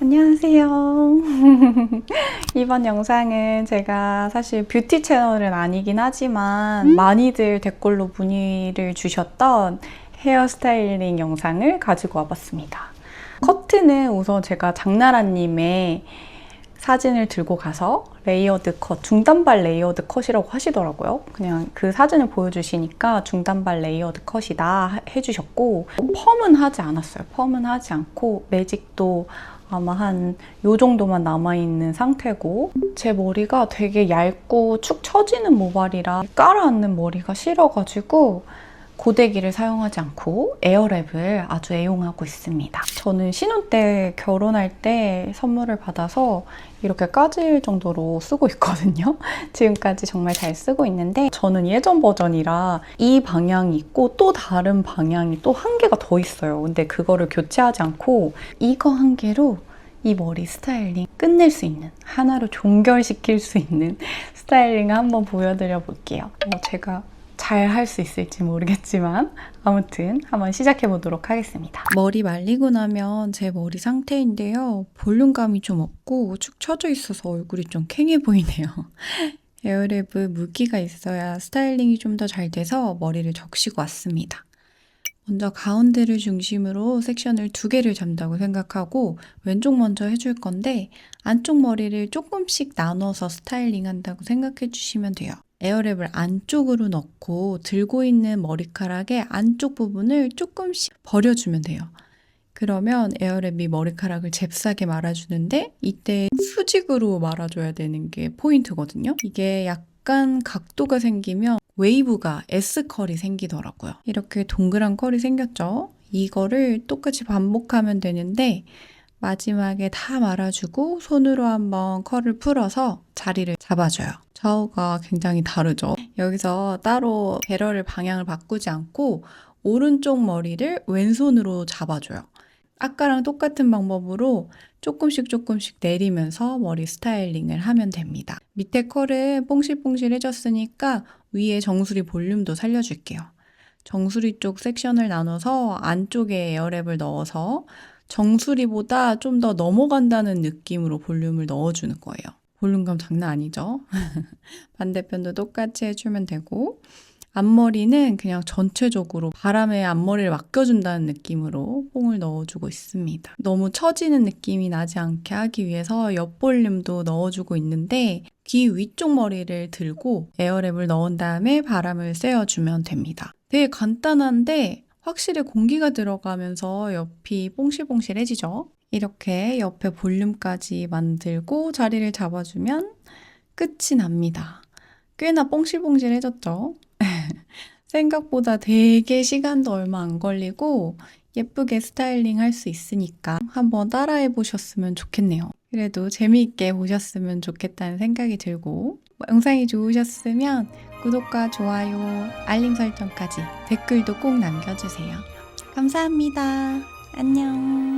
안녕하세요. 이번 영상은 제가 사실 뷰티 채널은 아니긴 하지만 많이들 댓글로 문의를 주셨던 헤어스타일링 영상을 가지고 와봤습니다. 커트는 우선 제가 장나라님의 사진을 들고 가서 레이어드 컷, 중단발 레이어드 컷이라고 하시더라고요. 그냥 그 사진을 보여주시니까 중단발 레이어드 컷이다 해주셨고 펌은 하지 않았어요. 펌은 하지 않고 매직도 아마 한 요 정도만 남아있는 상태고 제 머리가 되게 얇고 축 처지는 모발이라 깔아앉는 머리가 싫어가지고 고데기를 사용하지 않고 에어랩을 아주 애용하고 있습니다. 저는 신혼 때 결혼할 때 선물을 받아서 이렇게 까질 정도로 쓰고 있거든요. 지금까지 정말 잘 쓰고 있는데 저는 예전 버전이라 이 방향이 있고 또 다른 방향이 또 한 개가 더 있어요. 근데 그거를 교체하지 않고 이거 한 개로 이 머리 스타일링 끝낼 수 있는 하나로 종결시킬 수 있는 스타일링을 한번 보여드려 볼게요. 뭐 제가 잘 할 수 있을지 모르겠지만 아무튼 한번 시작해 보도록 하겠습니다. 머리 말리고 나면 제 머리 상태인데요. 볼륨감이 좀 없고 축 처져 있어서 얼굴이 좀 캥해 보이네요. 에어랩은 물기가 있어야 스타일링이 좀 더 잘 돼서 머리를 적시고 왔습니다. 먼저 가운데를 중심으로 섹션을 두 개를 잡는다고 생각하고 왼쪽 먼저 해줄 건데 안쪽 머리를 조금씩 나눠서 스타일링 한다고 생각해 주시면 돼요. 에어랩을 안쪽으로 넣고 들고 있는 머리카락의 안쪽 부분을 조금씩 버려주면 돼요. 그러면 에어랩이 머리카락을 잽싸게 말아주는데 이때 수직으로 말아줘야 되는 게 포인트거든요. 이게 약간 각도가 생기면 웨이브가 S컬이 생기더라고요. 이렇게 동그란 컬이 생겼죠? 이거를 똑같이 반복하면 되는데 마지막에 다 말아주고 손으로 한번 컬을 풀어서 자리를 잡아줘요. 좌우가 굉장히 다르죠. 여기서 따로 배럴을 방향을 바꾸지 않고 오른쪽 머리를 왼손으로 잡아줘요. 아까랑 똑같은 방법으로 조금씩 조금씩 내리면서 머리 스타일링을 하면 됩니다. 밑에 컬은 뽕실뽕실 해줬으니까 위에 정수리 볼륨도 살려줄게요. 정수리 쪽 섹션을 나눠서 안쪽에 에어랩을 넣어서 정수리보다 좀 더 넘어간다는 느낌으로 볼륨을 넣어주는 거예요. 볼륨감 장난 아니죠? 반대편도 똑같이 해주면 되고 앞머리는 그냥 전체적으로 바람에 앞머리를 맡겨준다는 느낌으로 뽕을 넣어주고 있습니다. 너무 처지는 느낌이 나지 않게 하기 위해서 옆 볼륨도 넣어주고 있는데 귀 위쪽 머리를 들고 에어랩을 넣은 다음에 바람을 쐬어주면 됩니다. 되게 간단한데 확실히 공기가 들어가면서 옆이 뽕실뽕실해지죠? 이렇게 옆에 볼륨까지 만들고 자리를 잡아주면 끝이 납니다. 꽤나 뽕실뽕실해졌죠? 생각보다 되게 시간도 얼마 안 걸리고 예쁘게 스타일링 할 수 있으니까 한번 따라해 보셨으면 좋겠네요. 그래도 재미있게 보셨으면 좋겠다는 생각이 들고 영상이 좋으셨으면 구독과 좋아요, 알림 설정까지 댓글도 꼭 남겨주세요. 감사합니다. 안녕.